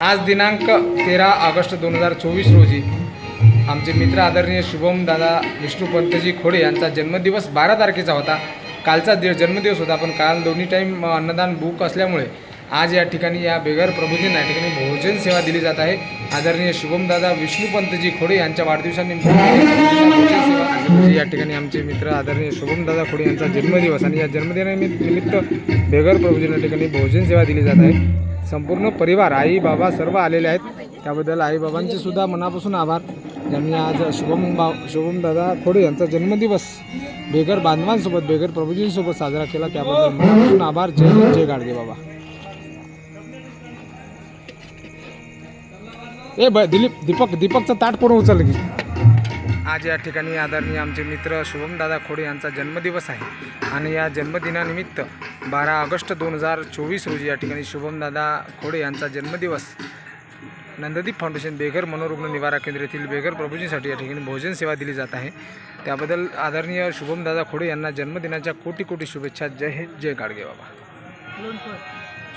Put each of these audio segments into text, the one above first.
आज दिनांक तेरा ऑगस्ट दोन हजार चोवीस रोजी आमचे मित्र आदरणीय शुभम दादा विष्णुपंतजी खोडे यांचा जन्मदिवस बारा तारखेचा होता. कालचा दिव जन्मदिवस होता पण काल दोन्ही टाईम अन्नदान बुक असल्यामुळे आज या ठिकाणी या बेगर प्रभूजींना या ठिकाणी भोजन सेवा दिली जात आहे. आदरणीय शुभम दादा विष्णुपंतजी खोडे यांच्या वाढदिवसानिमित्त सेवा या ठिकाणी आमचे मित्र आदरणीय शुभम दादा खोडे यांचा जन्मदिवस आणि या जन्मदिनानिमित्त निमित्त बेगर प्रभूजींना या ठिकाणी भोजन सेवा दिली जात आहे. संपूर्ण परिवार आई बाबा सर्व आलेले आहेत. त्याबद्दल आई बाबांचे सुद्धा मनापासून आभार. ज्यांनी आज शुभम बा शुभम दादा खोडे यांचा जन्मदिवस बेगर बांधवांसोबत बेगर प्रभूजींसोबत साजरा केला त्याबद्दल मनापासून आभार. जय हिंद जय गाडगे बाबा. ए ब दिलीप दीपक दीपकचं ताट करून उचल की? आज या ठिकाणी आदरणीय आमचे मित्र शुभमदादा खोडे यांचा जन्मदिवस आहे. आणि या जन्मदिनानिमित्त बारा ऑगस्ट दोन हजार चोवीस रोजी या ठिकाणी शुभमदादा खोडे यांचा जन्मदिवस. नंददीप फाउंडेशन बेघर मनोरुग्ण निवारा केंद्र येथील बेघर प्रभूजींसाठी या ठिकाणी भोजन सेवा दिली जात आहे. त्याबद्दल आदरणीय शुभमदादा खोडे यांना जन्मदिनाच्या कोटी कोटी शुभेच्छा. जय हिंद जय गाडगे बाबा.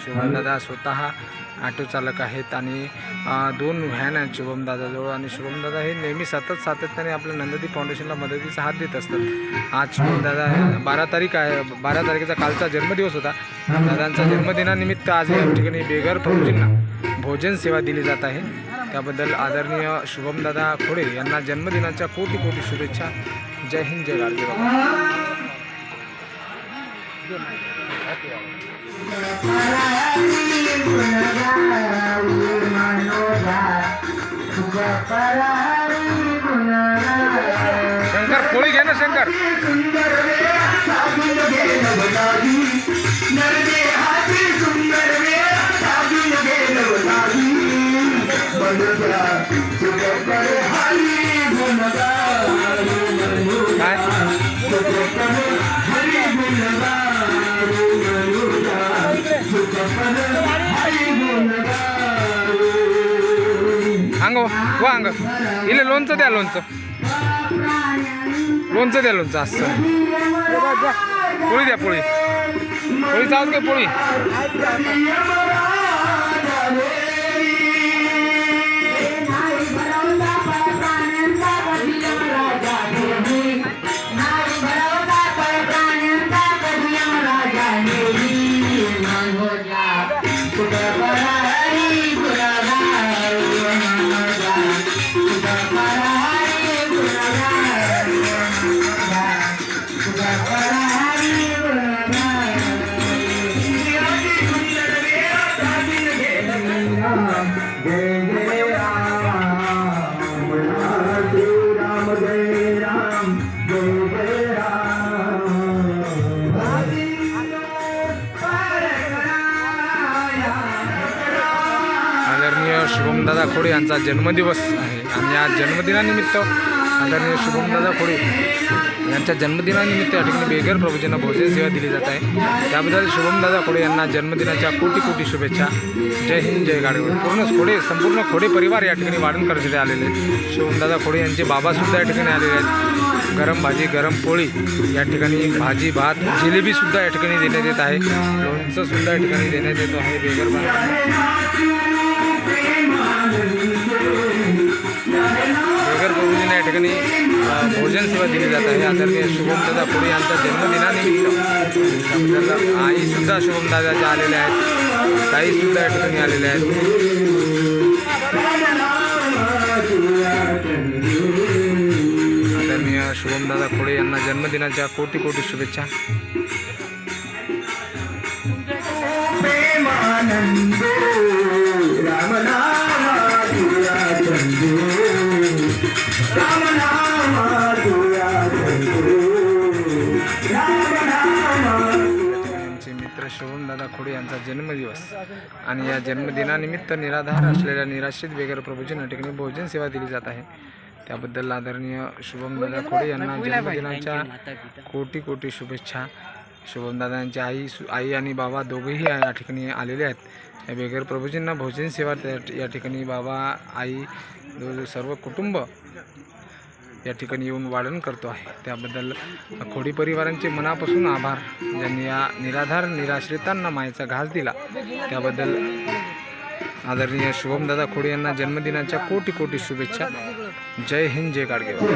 शुभमदादा स्वतः ऑटो चालक आहेत आणि दोन व्हॅन आहेत शुभमदादाजवळ आणि शुभमदादा हे नेहमी सतत सातत्याने आपल्या नंददी फाउंडेशनला मदतीचा हात देत असतात. आज शुभमदादा बारा तारीख आहे बारा तारखेचा कालचा जन्मदिवस होता. दादांचा जन्मदिनानिमित्त आज या ठिकाणी बेघर प्रभूजींना भोजन सेवा दिली जात आहे. त्याबद्दल आदरणीय शुभमदादा खोडे यांना जन्मदिनाच्या कोटी कोटी शुभेच्छा. जय हिंद जय गाडगे बाबा शंकर पोळी घे ना शंकर. काय अंग व अंग. इले लोणचं द्या लोणचं. लोणचं द्या लोणचं असं. पोळी द्या पोळी. पोळी चालत काय पोळी? शुभमदादा खोडे यांचा जन्मदिवस आहे. आणि या जन्मदिनानिमित्त आदरणीय शुभमदादा खोडे यांच्या जन्मदिनानिमित्त या ठिकाणी बेघर प्रभूजींना भोजन सेवा दिली जात आहे. त्याबद्दल शुभमदादा खोडे यांना जन्मदिनाच्या कोटी कोटी शुभेच्छा. जय हिंद जय गाडगे पूर्ण खोडे संपूर्ण खोडे परिवार या ठिकाणी वाढण करण्यासाठी आलेले आहेत. शुभमदादा खोडे यांचे बाबासुद्धा या ठिकाणी आलेले आहेत. गरम भाजी गरम पोळी या ठिकाणी भाजी भात जिलेबीसुद्धा या ठिकाणी देण्यात येत आहे. लोणचंसुद्धा या ठिकाणी देण्यात येतो आहे. बेघर बेगर या ठिकाणी भोजन सेवा दिली जात आहे. आदरणीय शुभमदादा पुढे यांच्या जन्मदिनानिमित्त त्याबद्दल आईसुद्धा शुभमदादाच्या आलेल्या आहेत. ताईसुद्धा या ठिकाणी आलेल्या आहेत. मी शुभमदादा खोडे यांना जन्मदिनाच्या कोटी कोटी शुभेच्छा. मित्र शोभनदादा खोडे यांचा जन्मदिवस. आणि या जन्मदिनानिमित्त निराधार असलेल्या निराश्रित बेगर प्रभूजींना या ठिकाणी भोजन सेवा दिली जात आहे. त्याबद्दल आदरणीय शुभमदादा खोडे यांना जन्मदिनाच्या कोटी कोटी शुभेच्छा. शुभमदादांची आई सु आई आणि बाबा दोघेही या ठिकाणी आलेले आहेत. या बेगर प्रभूजींना भोजन सेवा त्या- या ठिकाणी बाबा आई सर्व कुटुंब या ठिकाणी येऊन वाढण करतो आहे. त्याबद्दल खोडी परिवारांचे मनापासून आभार. ज्यांनी या निराधार निराश्रितांना मायेचा घास दिला त्याबद्दल आदरणीय शुभमदादा खोडे यांना जन्मदिनाच्या कोटी कोटी शुभेच्छा. जय हिंद जय गाडगेबाबा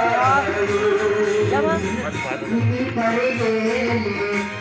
Thank you.